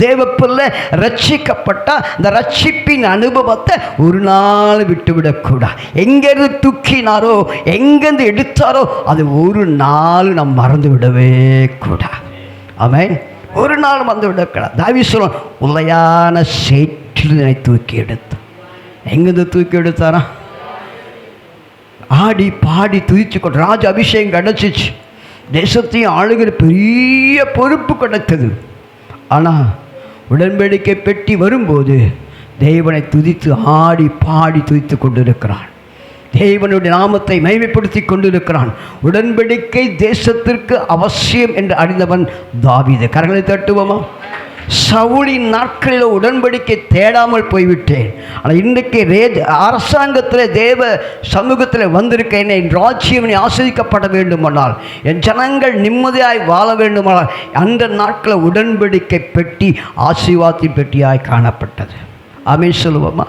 தேவப்புள்ள ரட்சிக்கப்பட்டா இந்த ரட்சிப்பின் அனுபவத்தை ஒரு நாள் விட்டுவிடக்கூடாது எங்கேருந்து தூக்கினாரோ எங்கேருந்து எடுத்தாரோ அது ஒரு நாள் நாம் மறந்து விடவே கூடாது ஆமே ஒரு நாள் மறந்து விடக்கூடாது. தாவி சொல்லும் உலையான சேற்றினை தூக்கி எடுத்தான் எங்கேருந்து தூக்கி எடுத்தாரா? ஆடி பாடி துதிச்சு கொண்டு ராஜ அபிஷேகம் கிடச்சிச்சு. தேசத்தையும் ஆளுகிற பெரிய பொறுப்பு கிடைத்தது. ஆனால் உடன்படிக்கை பெட்டி வரும்போது தேவனை துதித்து ஆடி பாடி துதித்து கொண்டிருக்கிறான். தேவனுடைய நாமத்தை மைமைப்படுத்தி கொண்டிருக்கிறான். உடன்படிக்கை தேசத்திற்கு அவசியம் என்று அறிந்தவன் தாவித. கரங்களை தட்டுவோமா? சவுளின் நாட்களில் உடன்படிக்கை தேடாமல் போய்விட்டேன். ஆனால் இன்றைக்கு ரே அரசாங்கத்தில் தேவ சமூகத்தில் வந்திருக்கேன் என் ராஜ்யம் ஆசிரிக்கப்பட வேண்டுமானால் என் ஜனங்கள் நிம்மதியாய் வாழ வேண்டுமானால் அந்த நாட்களில் உடன்படிக்கை பெட்டி ஆசீர்வாதத்தின் பெட்டியாய் காணப்பட்டது. ஆமென் சொல்லுவோமா?